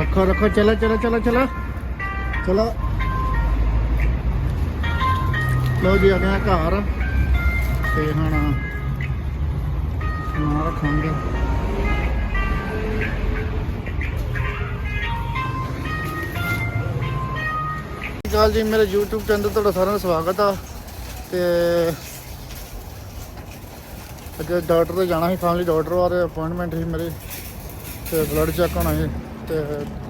ਰੱਖੋ ਰੱਖੋ, ਚਲੋ ਚਲੋ ਚਲੋ ਚਲੋ। ਚਲੋ। ਲੋ ਜੀ, ਆ ਗਿਆ ਘਰ। ਤੇ ਹੁਣ ਨਾ ਰੱਖਾਂਗੇ। ਸਤਿ ਸ਼੍ਰੀ ਅਕਾਲ ਜੀ, ਮੇਰੇ YouTube ਚੈਨਲ ਤੇ ਤੁਹਾਡਾ ਸਾਰਿਆਂ ਦਾ ਸਵਾਗਤ ਆ। ਤੇ ਅੱਜ ਡਾਕਟਰ ਤੇ ਜਾਣਾ ਸੀ ਫੈਮਿਲੀ ਡਾਕਟਰ ਬਾਰੇ ਅਪਾਇੰਟਮੈਂਟ ਸੀ ਮੇਰੀ। ਤੇ ਬਲੱਡ ਚੈੱਕ ਹੋਣਾ ਸੀ। ਤੇ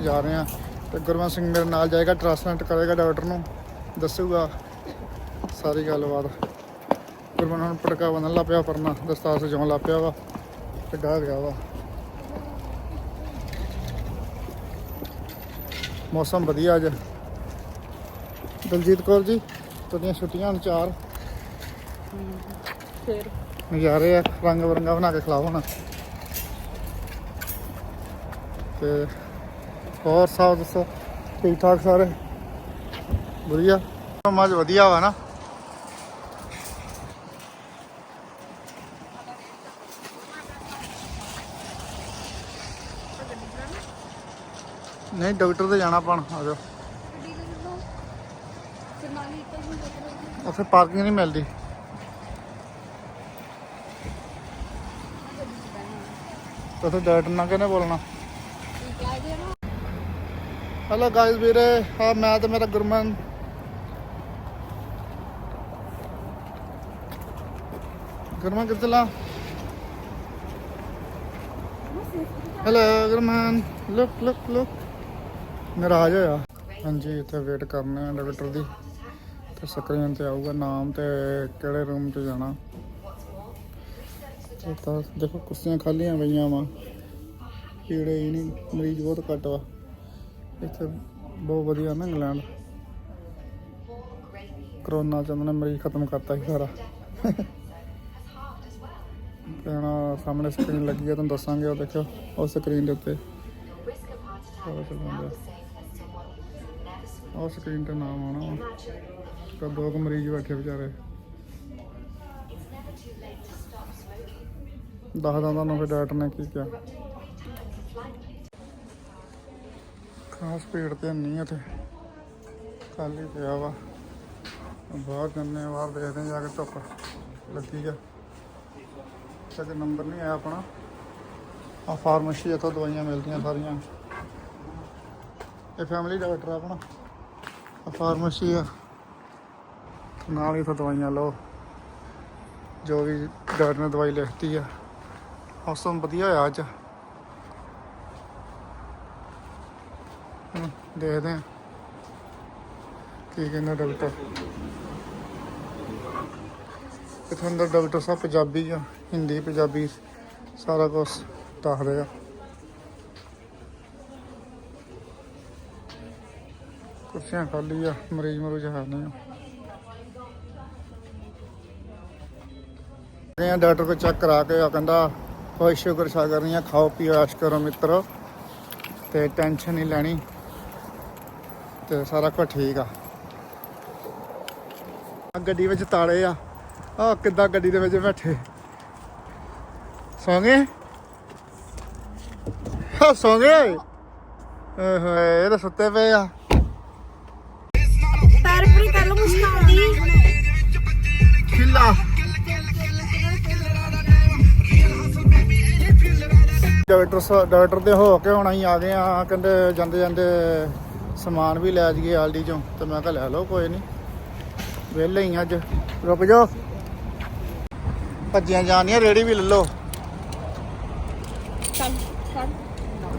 ਜਾ ਰਹੇ ਆ ਤੇ ਗੁਰਮਨ ਸਿੰਘ ਮੇਰੇ ਨਾਲ ਜਾਏਗਾ ਟ੍ਰਾਂਸਪਲਾਂਟ ਕਰੇਗਾ ਡਾਕਟਰ ਨੂੰ ਦੱਸੂਗਾ ਸਾਰੀ ਗੱਲਬਾਤ। ਗੁਰਮਨ ਹੁਣ ਪਟਕਾ ਬੰਨਣ ਲੱਗ ਪਿਆ ਪਰਨਾ ਦਸਤਾਰ ਸਜਾਉਣ ਲੱਗ ਪਿਆ ਵਾ ਤੇ ਗਾ ਗਿਆ ਵਾ। ਮੌਸਮ ਵਧੀਆ ਅੱਜ। ਦਲਜੀਤ ਕੌਰ ਜੀ ਤੁਹਾਡੀਆਂ ਛੁੱਟੀਆਂ ਹੁਣ ਚਾਰ। ਫਿਰ? ਨਜ਼ਾਰੇ ਆ ਰੰਗ ਬਰੰਗਾ ਬਣਾ ਕੇ ਖਿਲਾਓ ਹੁਣ। ਤੇ ਹੋਰ ਸਭ ਦੱਸੋ, ਠੀਕ ਠਾਕ ਸਾਰੇ? ਵਧੀਆ? ਸਮਾਜ ਵਧੀਆ ਵਾ ਨਾ? ਨਹੀਂ, ਡਾਕਟਰ ਤੇ ਜਾਣਾ ਪਣ ਆ ਜਾਓ। ਉੱਥੇ ਪਾਰਕਿੰਗ ਨਹੀਂ ਮਿਲਦੀ। ਉੱਥੇ ਡਾਕਟਰ ਨਾਲ ਕਿਹਨੇ ਬੋਲਣਾ? ਹੈਲੋ ਗਾਇਸ ਵੀਰੇ। ਹਾਂ ਮੈਂ ਤੇ ਮੇਰਾ ਗੁਰਮਨ। ਗੁਰਮਨ, ਕਿੱਥੇ ਲਾ hello Gurman. Look look look ਮੇਰਾ ਆ ਹਾਂਜੀ, ਇੱਥੇ ਵੇਟ ਕਰਨੇ ਆ ਡਾਕਟਰ ਦੀ। ਤੇ ਸਕਰੀਨ ਤੇ ਆਊਗਾ, ਨਾਮ ਤੇ ਕਿਹੜੇ ਰੂਮ 'ਚ ਜਾਣਾ। ਤਾਂ ਦੇਖੋ, ਕੁਰਸੀਆਂ ਖਾਲੀਆਂ ਪਈਆਂ ਵਾ। ਕੀੜੇ ਹੀ ਨਹੀਂ, ਮਰੀਜ਼ ਬਹੁਤ ਘੱਟ ਵਾ। ਇੱਥੇ ਬਹੁਤ ਵਧੀਆ ਨਾ ਇੰਗਲੈਂਡ। ਕਰੋਨਾ ਚ ਉਹਨਾਂ ਨੇ ਮਰੀਜ਼ ਖਤਮ ਕਰਤਾ ਸੀ ਸਾਰਾ। ਤੇ ਹੁਣ ਸਾਹਮਣੇ ਸਕਰੀਨ ਲੱਗੀ ਆ, ਤੁਹਾਨੂੰ ਦੱਸਾਂਗੇ, ਉਹ ਦੇਖੋ ਉਸ ਸਕਰੀਨ ਦੇ ਉੱਤੇ। ਉਹ ਸਕਰੀਨ ਤੇ ਨਾਮ ਆਉਣਾ ਤਾਂ ਦੋ ਕੁ ਮਰੀਜ਼ ਬੈਠੇ ਵਿਚਾਰੇ। ਦੱਸਦਾ ਤੁਹਾਨੂੰ ਫਿਰ ਡਾਕਟਰ ਨੇ ਕੀ ਕਿਹਾ। ਖਾਸ ਭੀੜ ਤੇ ਨਹੀਂ ਇੱਥੇ। ਖਾਲੀ ਪਿਆ ਵਾ। ਬਾਹਰ ਜੰਨੇ ਬਾਹਰ ਦੇਖਦੇ ਜਾ ਕੇ ਧੁੱਪ ਲੱਗੀ ਆ। ਤੇ ਨੰਬਰ ਨਹੀਂ ਆਇਆ ਆਪਣਾ। ਆ ਫਾਰਮੇਸੀ ਇੱਥੋਂ ਦਵਾਈਆਂ ਮਿਲਦੀਆਂ ਸਾਰੀਆਂ। ਇਹ ਫੈਮਿਲੀ ਡਾਕਟਰ ਆ ਆਪਣਾ। ਆ ਫਾਰਮੇਸੀ ਆ। ਨਾਲ ਹੀ ਇੱਥੋਂ ਦਵਾਈਆਂ ਲਓ। ਜੋ ਵੀ ਡਾਕਟਰ ਨੇ ਦਵਾਈ ਲਿਖਤੀ ਆ। ਮੌਸਮ ਵਧੀਆ ਹੋਇਆ ਅੱਜ। ਦੇਖਦੇ ਹਾਂ। ਕੀ ਕਹਿੰਦਾ ਡਾਕਟਰ? ਇੱਥੇ ਅੰਦਰ ਡਾਕਟਰ ਸਾਹਿਬ ਪੰਜਾਬੀ ਆ ਹਿੰਦੀ, ਪੰਜਾਬੀ ਸਾਰਾ ਕੁਝ ਦੱਸਦੇ ਆ ਕੁਰਸੀਆਂ ਖਾਲੀ ਆ, ਮਰੀਜ਼ ਮਰੂਜ ਹੈ ਨਹੀਂ। ਆ ਡਾਕਟਰ ਕੋ ਚੈੱਕ ਕਰਾ ਕੇ ਉਹ ਕਹਿੰਦਾ ਕੋਈ ਸ਼ੂਗਰ ਸ਼ਾਗਰ ਨਹੀਂ ਆ ਖਾਓ ਪੀਓ ਐਸ਼ ਕਰੋ ਮਿੱਤਰੋ। ਤੇ ਟੈਨਸ਼ਨ ਨਹੀਂ ਲੈਣੀ। ਤੇ ਸਾਰਾ ਕੁਝ ਠੀਕ ਆ। ਗੱਡੀ ਵਿੱਚ ਤਾਲੇ ਆ। ਆ ਕਿੱਦਾਂ ਗੱਡੀ ਦੇ ਵਿੱਚ ਬੈਠੇ? ਸੌਂ ਗਏ ਹਾਂ ਸੌਂ ਗਏ ਓਏ ਹੋਏ ਇਹ ਤਾਂ ਸੁੱਤੇ ਪਏ ਆ। ਪੈਰ ਫਰੀ ਕਰ ਲਓ ਮੁਸਕਾਨ ਦੀ। ਖਿੱਲਾ। ਡਾਕਟਰ ਸਾ- ਡਾਕਟਰ ਦੇ ਹੋ ਕੇ ਹੁਣ ਅਸੀਂ ਆ ਗਏ ਆ ਕਹਿੰਦੇ ਜਾਂਦੇ ਜਾਂਦੇ ਸਮਾਨ ਵੀ ਲੈ ਜਾਈਏ ਆਲਡੀ ਚੋਂ। ਤੇ ਮੈਂ ਕਿਹਾ ਲੈ ਲਓ ਕੋਈ ਨਹੀਂ। ਵਿਹਲੇ ਹੀ ਅੱਜ। ਰੁਕ ਜਾਓ। ਭੱਜੀਆਂ ਜਾਣੀਆਂ ਰੇੜੀ ਵੀ ਲੈ ਲਓ।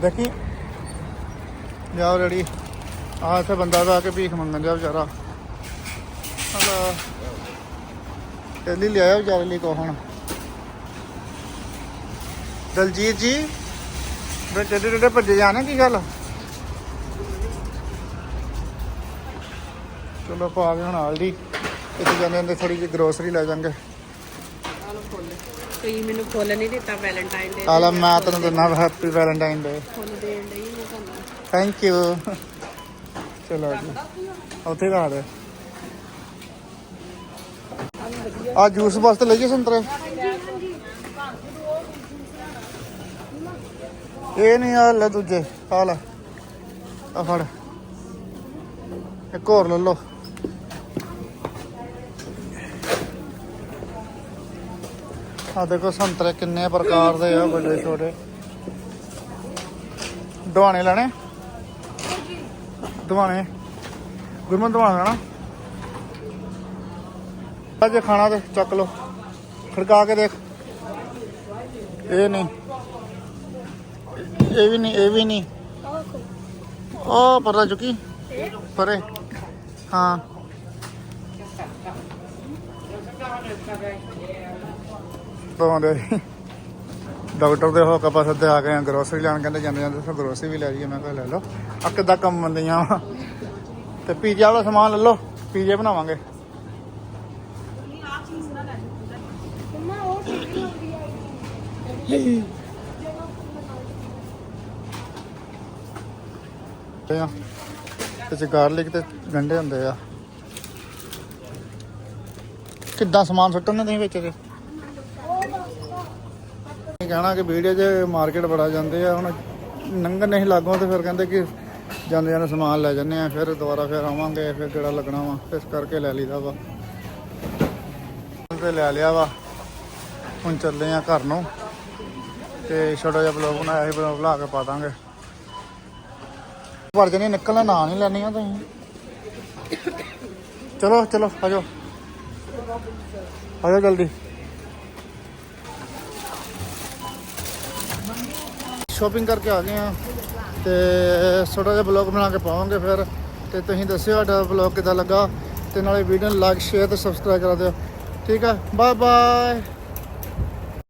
ਦੇਖੀ? ਜਾਓ ਰੇੜੀ। ਆ ਇੱਥੇ ਬੰਦਾ ਦਾ ਆ ਕੇ ਭੀਖ ਮੰਗਣ ਜਾ ਵਿਚਾਰਾ। ਹਲੋ। ਟੈਲੀ ਲਿਆਇਆ ਵਿਚਾਰੇ ਲਈ ਕੋ ਹੁਣ। ਦਲਜੀਤ ਜੀ ਬੇ ਟੇਡੇ ਟੇਡੇ ਭੱਜੇ ਜਾਣੇ ਕੀ ਗੱਲ? ਚਲੋ ਪਾ ਗਏ ਹੁਣ ਆਲਦੀ ਇੱਥੇ ਜਾਂਦੇ ਜਾਂਦੇ ਥੋੜੀ ਜਿਹੀ ਗਰੋਸਰੀ ਲੈ ਜਾਂਗੇ। ਤੁਸੀਂ ਮੈਨੂੰ ਫੁੱਲ ਨਹੀਂ ਦਿੱਤਾ ਵੈਲੈਂਟਾਈਨ ਡੇ ਆਲਾ ਮੈਂ ਤੈਨੂੰ ਦਿੰਦਾ ਹੈਪੀ ਵੈਲੈਂਟਾਈਨ ਡੇ ਫੁੱਲ ਦੇਣ ਲਈ ਮੈਂ ਤੁਹਾਨੂੰ। ਥੈਂਕ ਯੂ ਚਲੋ ਜੀ। ਉੱਥੇ ਲਾ ਦੇ। ਆ ਜੂਸ ਵਾਸਤੇ ਲਈਏ ਸੰਤਰੇ। ਇਹ ਨਹੀਂ ਆ ਲੈ ਦੂਜੇ। ਆ ਲੈ। ਆ ਫੜ। ਇੱਕ ਹੋਰ ਲੈ ਲਓ। ਆ ਦੇਖੋ ਸੰਤਰੇ ਕਿੰਨੇ ਪ੍ਰਕਾਰ ਦੇ ਆ, ਵੱਡੇ, ਛੋਟੇ। ਦਵਾਣੇ ਲੈਣੇ? ਦਵਾਣੇ। ਗੁਰਮਨ, ਦਵਾਣਾ ਲੈਣਾ। ਅੱਜ ਖਾਣਾ ਤੇ ਚੱਕ ਲਓ। ਖੜਕਾ ਕੇ ਦੇਖ। ਇਹ ਨਹੀਂ। ਇਹ ਵੀ ਨਹੀਂ, ਇਹ ਵੀ ਨਹੀਂ। ਉਹ ਪਰਦਾ ਚੁੱਕੀ। ਪਰੇ। ਹਾਂ। ਪਾਉਂਦੇ ਡਾਕਟਰ ਦੇ ਹੋਕਾ ਪਾਸੇ ਤੇ ਆ ਗਏ ਆ ਗਰੋਸਰੀ ਲੈਣ ਕਹਿੰਦੇ ਜਾਂਦੇ ਜਾਂਦੇ ਫਿਰ ਗਰੋਸਰੀ ਵੀ ਲੈ ਜਾਈਏ। ਮੈਂ ਕਿਹਾ ਲੈ ਲਓ ਆ ਕਿੱਦਾਂ ਕੰਮ ਬੰਦੀਆਂ ਵਾ। ਤੇ ਪੀਜ਼ਾ ਵਾਲਾ ਸਮਾਨ ਲੈ ਲਓ, ਪੀਜ਼ੇ ਬਣਾਵਾਂਗੇ। ਤੇ ਆ, ਤੇ ਗਾਰਲਿਕ ਤੇ ਗੰਡੇ ਹੁੰਦੇ ਆ। ਕਿੱਦਾਂ ਸਮਾਨ ਸੁੱਟਣ ਨੇ ਤੁਸੀਂ ਵਿੱਚ ਦੇ ਕਹਿਣਾ ਕਿ ਵੀਡੀਓ 'ਚ ਮਾਰਕੀਟ ਬੜਾ ਜਾਂਦੇ ਆ, ਹੁਣ ਨੰਗਨ ਨਹੀਂ ਲੱਗੋ ਤੇ ਫਿਰ ਕਹਿੰਦੇ ਕਿ ਜਾਂਦੇ ਜਾਂਦੇ ਸਮਾਨ ਲੈ ਜੰਨੇ ਆ, ਫਿਰ ਦੁਬਾਰਾ ਫਿਰ ਆਵਾਂਗੇ, ਫਿਰ ਕਿਹੜਾ ਲੱਗਣਾ ਵਾ, ਇਸ ਕਰਕੇ ਲੈ ਲਈਦਾ ਵਾ। ਤੇ ਲੈ ਲਿਆ ਵਾ, ਹੁਣ ਚੱਲੇ ਆ ਘਰ ਨੂੰ, ਤੇ ਛੋਟਾ ਜਿਹਾ ਬਲੌਗ ਬਣਾਇਆ ਸੀ ਬਲੌਗ ਲਾ ਕੇ ਪਾ ਦਾਂਗੇ। ਭਰ ਜਣੇ ਨਿਕਲਣਾ ਨਾ ਨਹੀਂ ਲੈਣੀਆਂ ਤੁਸੀਂ। ਚਲੋ ਚਲੋ ਆਜੋ ਆਜੋ ਜਲਦੀ। ਸ਼ਾਪਿੰਗ ਕਰਕੇ ਆ ਗਏ ਆ ਤੇ ਛੋਟਾ ਜਿਹਾ ਬਲੌਗ ਬਣਾ ਕੇ ਪਾਵਾਂਗੇ ਫਿਰ। ਤੇ ਤੁਸੀਂ ਦੱਸਿਓ ਸਾਡਾ ਬਲੌਗ ਕਿਦਾਂ ਲੱਗਾ। ਤੇ ਨਾਲੇ ਵੀਡੀਓ ਨੂੰ ਲਾਈਕ ਸ਼ੇਅਰ ਤੇ ਸਬਸਕ੍ਰਾਈਬ ਕਰਾ ਦਿਓ। ਠੀਕ ਆ? Bye bye